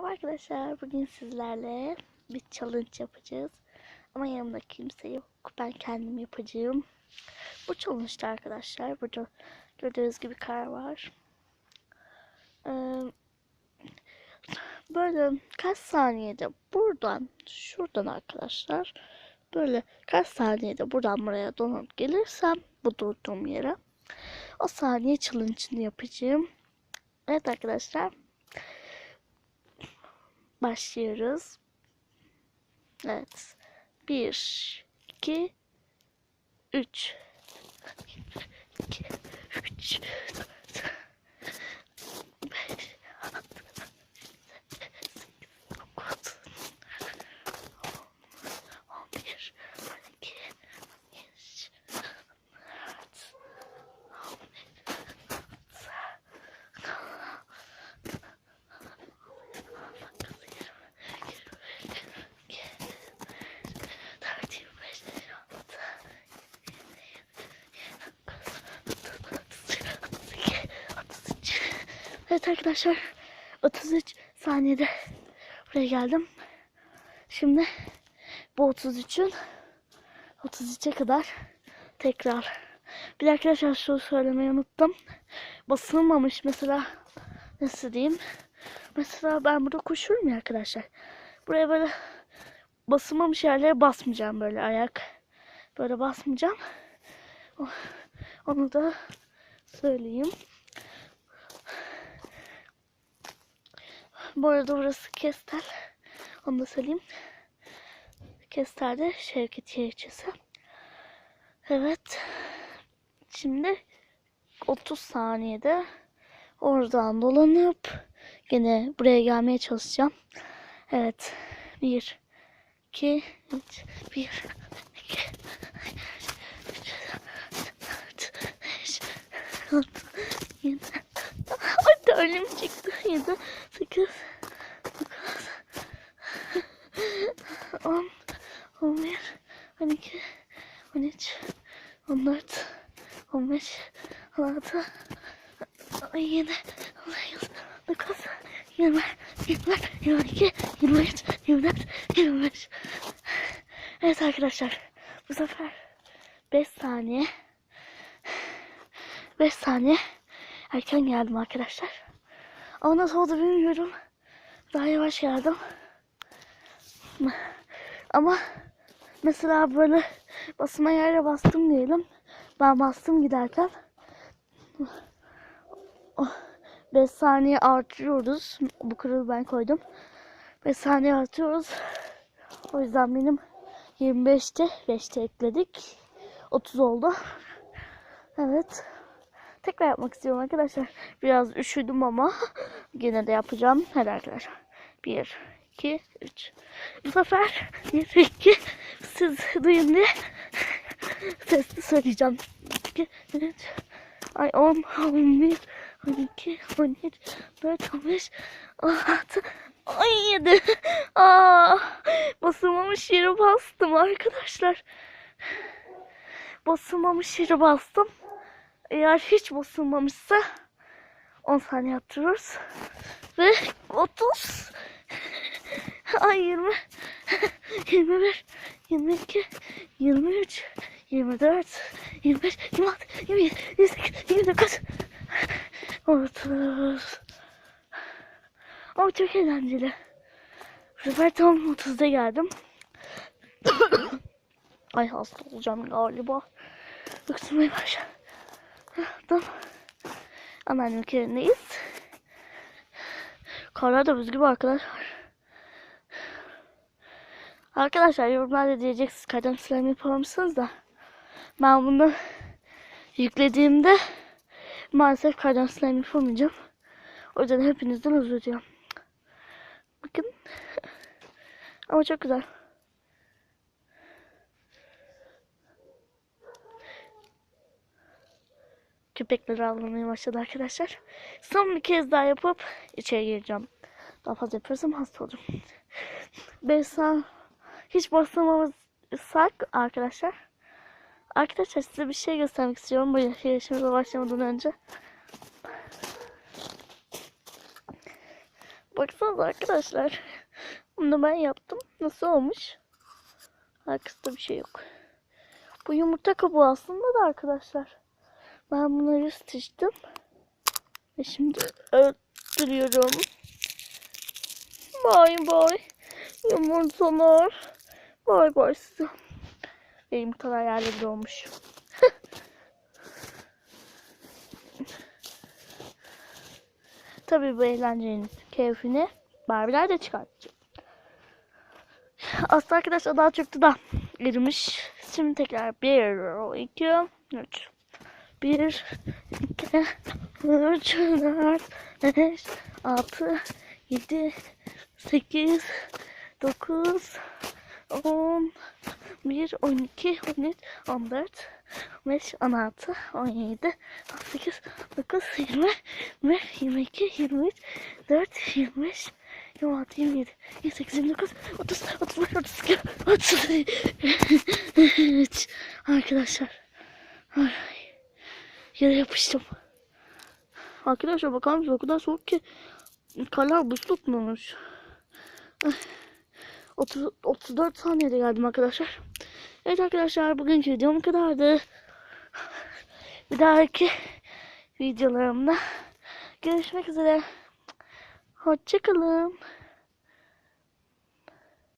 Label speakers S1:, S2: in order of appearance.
S1: Merhaba arkadaşlar. Bugün sizlerle bir challenge yapacağız. Ama yanımda kimse yok. Ben kendim yapacağım. Bu challenge'da arkadaşlar burada gördüğünüz gibi kar var. Ee, böyle kaç saniyede buradan şuradan arkadaşlar böyle kaç saniyede buradan buraya donup gelirsem bu durduğum yere o saniye challenge'ını yapacağım. Evet arkadaşlar başlıyoruz. Evet. 1 2 3 2 3 Evet arkadaşlar 33 saniyede buraya geldim. Şimdi bu 33'ün 33'e kadar tekrar. Bir arkadaşlar şunu söylemeyi unuttum. Basılmamış mesela nasıl diyeyim. Mesela ben burada koşurum ya arkadaşlar. Buraya böyle basılmamış yerlere basmayacağım böyle ayak. Böyle basmayacağım. Oh, onu da söyleyeyim. Bu arada burası Kestel. Onu da söyleyeyim. Kestel'de Şevket ilçesi. Evet. Şimdi 30 saniyede oradan dolanıp yine buraya gelmeye çalışacağım. Evet. 1 2 3 1 2 Hadi ölüm çıktı. 7 8 9 10 11 12 13 14 15 16 17 18 9 20 21 22 23 24 25 Evet arkadaşlar bu sefer 5 saniye 5 saniye erken geldim arkadaşlar. Ama nasıl oldu bilmiyorum. Daha yavaş geldim. Ama mesela böyle basma yerle bastım diyelim. Ben bastım giderken. 5 saniye artırıyoruz. Bu kuralı ben koydum. 5 saniye artırıyoruz. O yüzden benim 25'te 5'te ekledik. 30 oldu. Evet. Tekrar yapmak istiyorum arkadaşlar. Biraz üşüdüm ama yine de yapacağım. Hadi arkadaşlar. 1, 2, 3. Bu sefer 1, 2. Siz duyun diye sesli söyleyeceğim. 2, 3. Ay 10, 11, 12, 13, 4, 15, 16, 17. Aa, basılmamış yere bastım arkadaşlar. Basılmamış yere bastım. Eğer hiç basılmamışsa 10 saniye attırıyoruz. Ve 30 Ay 20 21 22 23 24 25 26 27 28 29 30 Ama çok eğlenceli. Bu sefer tam 30'da geldim. Ay hasta olacağım galiba. Öksürmeye başladım. Anladım. Anneannemin köyündeyiz. Karlar buz gibi arkadaşlar. Arkadaşlar yorumlarda diyeceksiniz kadem slime yapar mısınız da. Ben bunu yüklediğimde maalesef kadem slime yapamayacağım. O yüzden hepinizden özür diliyorum. Bakın. Ama çok güzel. köpekleri avlamaya başladı arkadaşlar. Son bir kez daha yapıp içeri gireceğim. Daha fazla yaparsam hasta olurum. Besa hiç basamamışsak arkadaşlar. Arkadaşlar size bir şey göstermek istiyorum bu yaşımıza başlamadan önce. Baksanıza arkadaşlar. Bunu ben yaptım. Nasıl olmuş? Arkasında bir şey yok. Bu yumurta kabuğu aslında da arkadaşlar. Ben bunları sıçtım. Ve şimdi öldürüyorum. Bay bay. Yumurtalar. Bay bay size. Benim kadar yerleri olmuş. Tabii bu eğlencenin keyfini Barbieler de çıkartacak. Aslında arkadaşlar daha çok da erimiş. Şimdi tekrar bir iki üç bir, iki, üç, dört, beş, altı, yedi, sekiz, dokuz, on, bir, on iki, on üç, on dört, on beş, on altı, on yedi, on sekiz, dokuz, yirmi, bir, yirmi iki, yirmi üç, dört, yirmi beş, 26, 27, 28, 29, 30, 31, 32, 33, 34, 35, 36, 37, 38, 39, 40, 41, 42, 43, 44, 45, 46, 47, 48, 49, 50, 51, 52, 53, 54, 55, 56, 57, 58, 59, 60, 61, 62, 63, 64, 65, 66, 67, 68, 69, 70, 71, 72, 73, 74, 75, 76, 77, 78, 79, 80, 81, 82, 83, 84, 85, 86, 87, 88, 89, 90, 91, 92, 93, 94, 95, 96, 97, 98. Arkadaşlar. Ay. Yere yapıştım. Arkadaşlar bakar mısınız? O kadar soğuk ki karlar buz tutmamış. 30, 34 saniyede geldim arkadaşlar. Evet arkadaşlar bugünkü videom bu kadardı. Bir dahaki videolarımda görüşmek üzere. Hoşçakalın.